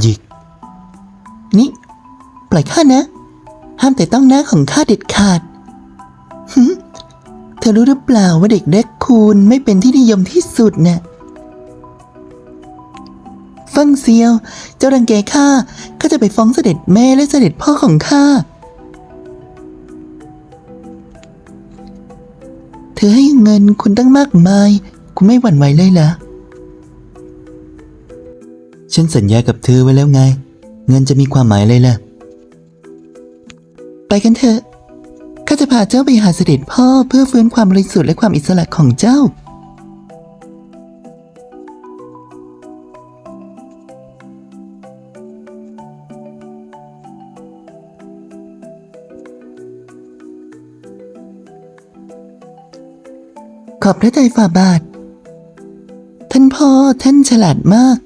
หยิก นี่ ปล่อยข้านะ ห้ามแต่ต้องหน้าของข้าเด็ดขาดหึเธอรู้หรือเปล่าว่าเด็กแรกคูณไม่เป็นที่นิยมที่สุดน่ะฟังเซียว เจ้ารังแกข้าข้าจะไปฟ้องเสด็จแม่และเสด็จพ่อของข้า เธอให้เงินคุณตั้งมากมาย คุณไม่หวั่นไหวเลยเหรอ ฉันสัญญากับเธอไว้แล้วไง เงินจะมีความหมายอะไรล่ะ ไปกันเถอะข้าจะพาเจ้าไปหาเสด็จพ่อเพื่อฟื้นความบริสุทธิ์และความอิสระของเจ้า ขอบพระทัยฝ่าบาท ท่านพ่อท่านฉลาดมาก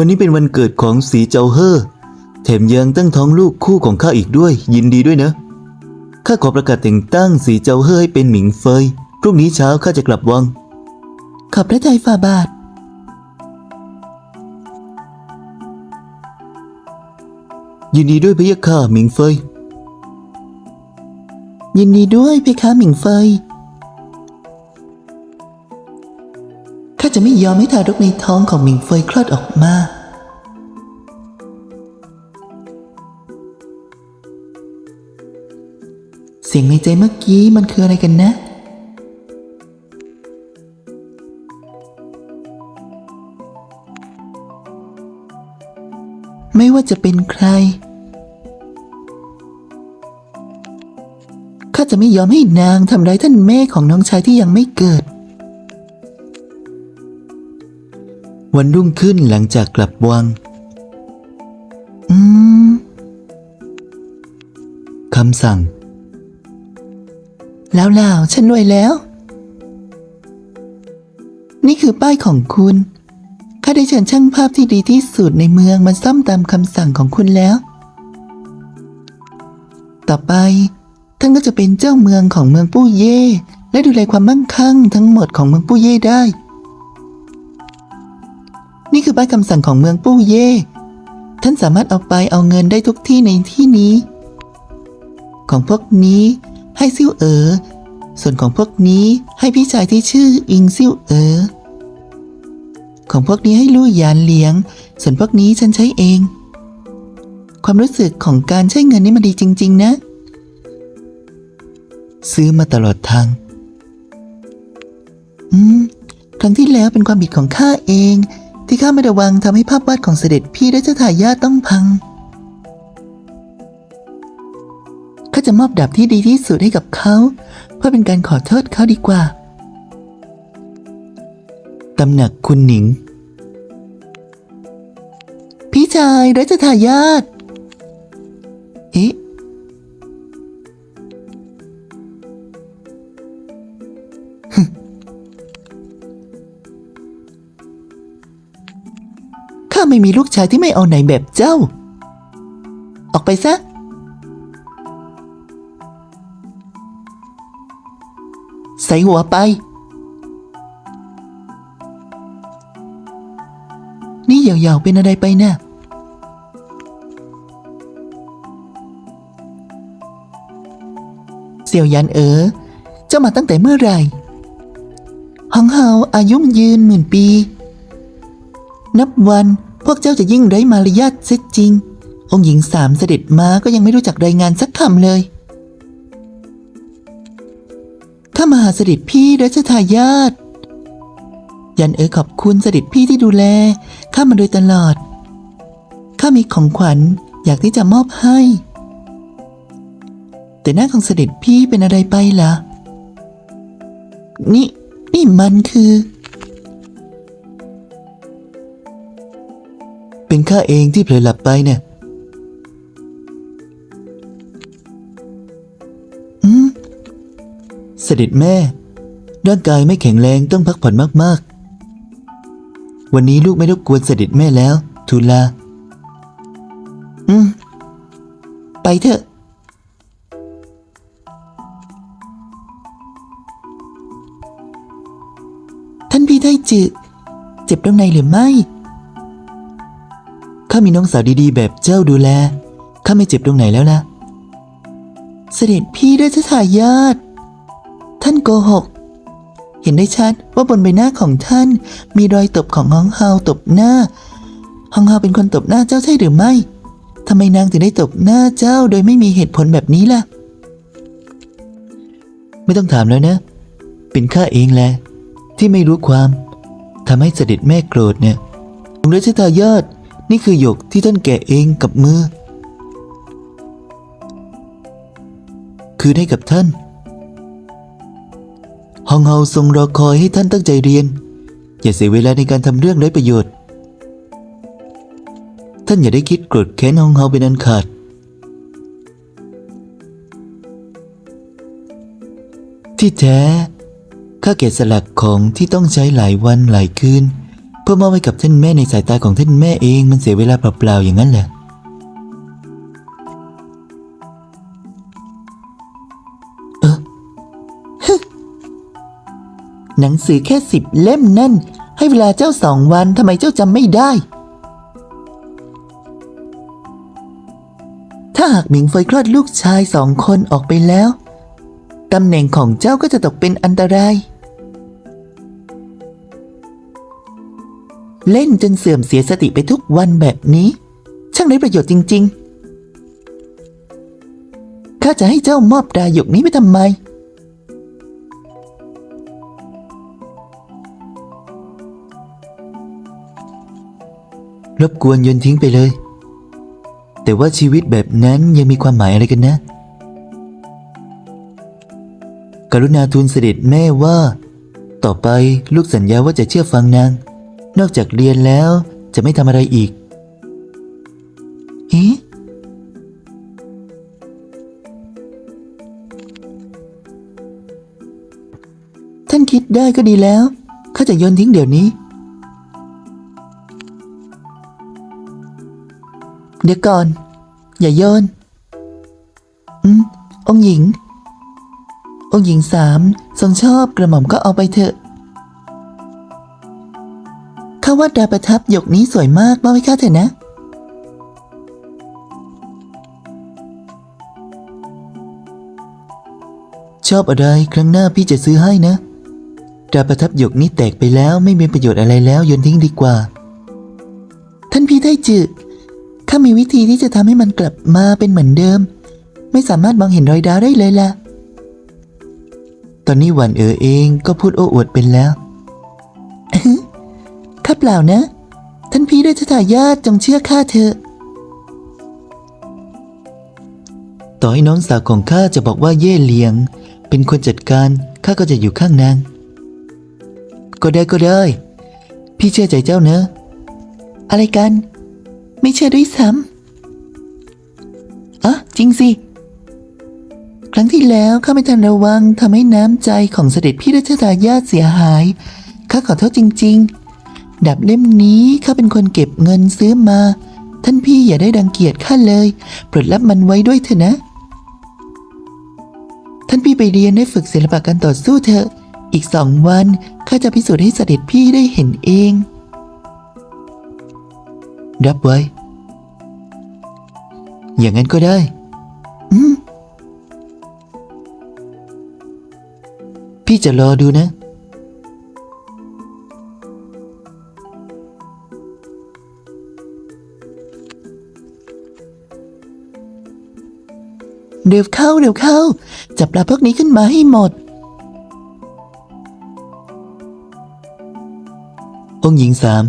วันนี้เป็นวันเกิดของสีเจ้าเฮอแถมยังตั้งท้องลูกคู่ของข้าอีกด้วย ยินดีด้วยนะข้าขอประกาศแต่งตั้งสีเจ้าเฮอให้เป็นหมิงเฟยพรุ่งนี้เช้าข้าจะกลับวังขอบพระทัยฝ่าบาท ยินดีด้วยพะยะค่ะหมิงเฟยยินดีด้วยเพคะหมิงเฟย ข้าจะไม่ยอมให้ทารกในท้องของหมิงเฟยคลอดออกมา เสียงในใจเมื่อกี้มันคืออะไรกันนะ ไม่ว่าจะเป็นใคร ข้าจะไม่ยอมให้นางทำร้ายท่านแม่ของน้องชายที่ยังไม่เกิด วันรุ่งขึ้นหลังจากกลับวัง อืมคำสั่ง แล้วล่าวฉันรวยแล้ว นี่คือป้ายของคุณ ข้าได้เชิญช่างภาพที่ดีที่สุดในเมืองมาซ่อมตามคำสั่งของคุณแล้ว ต่อไป ท่านก็จะเป็นเจ้าเมืองของเมืองปู้เย่ และดูแลความมั่งคั่งทั้งหมดของเมืองปู้เย่ได้ นี่คือป้ายคำสั่งของเมืองปู้เย่ ท่านสามารถเอาไปเอาเงินได้ทุกที่ในที่นี้ ของพวกนี้ให้ซิ่วเอ๋อ ส่วนของพวกนี้ให้พี่ชายที่ชื่ออิงซิ่วเอ๋อ ของพวกนี้ให้ลู่หยานเลี้ยง ส่วนพวกนี้ฉันใช้เอง ความรู้สึกของการใช้เงินนี่มันดีจริง ๆ นะ ซื้อมาตลอดทาง อืม ครั้งที่แล้วเป็นความผิดของข้าเอง ที่ข้าไม่ระวังทำให้ภาพวาดของเสด็จพี่และเจ้าทายาทต้องพัง ข้าจะมอบดาบที่ดีที่สุดให้กับเขา เพื่อเป็นการขอโทษเขาดีกว่า ตำหนักคุณหนิง พี่ชายและเจ้าทายาทเอ๊ะ ไม่มีลูกชายที่ไม่เอาไหนแบบเจ้า ออกไปซะ ใส่หัวไป นี่ยาวๆเป็นอะไรไปนะ่ะเสี่ยวยันเอ๋อเจ้ามาตั้งแต่เมื่อไหร่หังเฮาอายุยืนหมื่นปี นับวัน พวกเจ้าจะยิ่งไร้มารยาทเสียจริง องค์หญิงสามเสด็จมาก็ยังไม่รู้จักรายงานสักคำเลย ข้ามาหาเสด็จพี่รัชทายาทยันเอ๋อขอบคุณเสด็จพี่ที่ดูแล ข้ามาโดยตลอด ข้ามีของขวัญอยากที่จะมอบให้ แต่หน้าของเสด็จพี่เป็นอะไรไปล่ะ นี่นี่มันคือ เป็นข้าเองที่เผลอหลับไปเนี่ยอืมเสด็จแม่ ร่างกายไม่แข็งแรงต้องพักผ่อนมากๆ วันนี้ลูกไม่รบกวนเสด็จแม่แล้ว ทูลลาอืม ไปเถอะท่านพี่ไทจืเจ็บตรงไหนหรือไม่ามีน้องสาวดีๆ แบบเจ้าดูแล ข้าไม่เจ็บตรงไหนแล้วล่ะเสด็จพี่ราชทายาทท่านโกหก เห็นได้ชัดว่าบนใบหน้าของท่านมีรอยตบของฮองเฮาตบหน้าฮองเฮาเป็นคนตบหน้าเจ้าใช่หรือไม่ทำไมนางถึงได้ตบหน้าเจ้าโดยไม่มีเหตุผลแบบนี้ล่ะ ไม่ต้องถามแล้วนะ เป็นข้าเองแหละที่ไม่รู้ความทำให้เสด็จแม่โกรธเนี่ยองรัชทายาท นี่คือหยกที่ท่านแกะเองกับมือ คือให้กับท่านฮองเฮาทรงรอคอยให้ท่านตั้งใจเรียน อย่าเสียเวลาในการทำเรื่องไร้ประโยชน์ ท่านอย่าได้คิดโกรธแค้นฮองเฮาเป็นอันขาด ที่แท้ข้าแกะสลักของที่ต้องใช้หลายวันหลายคืน พื่อมอบให้กับท่านแม่ในสายตาของท่านแม่เองมันเสียเวลาเปล่าๆอย่างนั้นเหรอหนังสือแค่สิบเล่มนั่น ให้เวลาเจ้าสองวันทำไมเจ้าจำไม่ได้ ถ้าหากหมิงเฟยคลอดลูกชายสองคนออกไปแล้วตำแหน่งของเจ้าก็จะตกเป็นอันตราย เล่นจนเสื่อมเสียสติไปทุกวันแบบนี้ ช่างไร้ประโยชน์จริง ๆ ข้าจะให้เจ้ามอบดาหยกนี้ไปทำไม รบกวนโยนทิ้งไปเลย แต่ว่าชีวิตแบบนั้นยังมีความหมายอะไรกันนะ กรุณาทูลเสด็จแม่ว่า ต่อไปลูกสัญญาว่าจะเชื่อฟังนาง นอกจากเรียนแล้วจะไม่ทำอะไรอีก เอ๊ะ ท่านคิดได้ก็ดีแล้วข้าจะโยนทิ้งเดี๋ยวนี้ เดี๋ยวก่อน อย่าโยน อืมองหญิง องหญิงสามทรงชอบกระหม่อมก็เอาไปเถอะ ข้าว่าดาประทับหยกนี้สวยมากมอบให้ข้าเถอะนะ ชอบอะไรครั้งหน้าพี่จะซื้อให้นะ ดาบประทับหยกนี้แตกไปแล้วไม่มีประโยชน์อะไรแล้วโยนทิ้งดีกว่า ท่านพี่ไทจือข้ามีวิธีที่จะทำให้มันกลับมาเป็นเหมือนเดิม ไม่สามารถมองเห็นรอยดาวได้เลยล่ะ ตอนนี้หวันเอ๋อเองก็พูดโอ้อวดเป็นแล้ว ข้าเปล่านะ ท่านพี่ราชทายาทจงเชื่อข้าเถอะ ต่อให้น้องสาวของข้าจะบอกว่าเย่เลียง เป็นคนจัดการข้าก็จะอยู่ข้างนาง ก็ได้ก็ได้ พี่เชื่อใจเจ้าเนอะ อะไรกัน ไม่เชื่อด้วยซ้ำอะจริงสิครั้งที่แล้วข้าไม่ทันระวังทำให้น้ำใจของเสด็จพี่ราชทายาทเสียหาย ข้าขอโทษจริงๆ ดับเล่มนี้ข้าเป็นคนเก็บเงินซื้อมา ท่านพี่อย่าได้ดังเกียจข้าเลยโปรดรับมันไว้ด้วยเถอะนะ ท่านพี่ไปเรียนได้ฝึกศิลปะการต่อสู้เถอะ อีกสองวันข้าจะพิสูจน์ให้เสด็จพี่ได้เห็นเอง รับไว้ อย่างนั้นก็ได้ อืมพี่จะรอดูนะ เร็วเข้าเร็วเข้า จับปลาพวกนี้ขึ้นมาให้หมด องค์หญิงสาม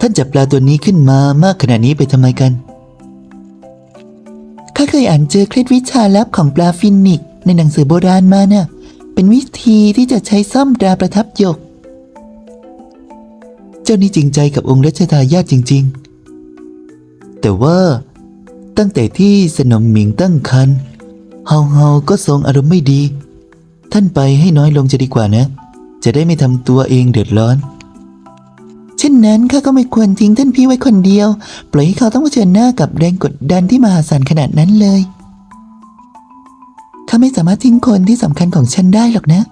ท่านจับปลาตัวนี้ขึ้นมามากขนาดนี้ไปทำไมกันข้าเคยอ่านเจอเคล็ดวิชาลับของปลาฟินิกในหนังสือโบราณมาน่ะ เป็นวิธีที่จะใช้ซ่อมตราประทับหยก เจ้านี่จริงใจกับองค์รัชทายาทจริง ๆ แต่ว่าตั้งแต่ที่สนมหมิงตั้งคัน เฮาเฮาก็ทรงอารมณ์ไม่ดี ท่านไปให้น้อยลงจะดีกว่านะ จะได้ไม่ทำตัวเองเดือดร้อน เช่นนั้นข้าก็ไม่ควรทิ้งท่านพี่ไว้คนเดียว ปล่อยให้เขาต้องเผชิญหน้ากับแรงกดดันที่มหาศาลขนาดนั้นเลยข้าไม่สามารถทิ้งคนที่สำคัญของฉันได้หรอกนะ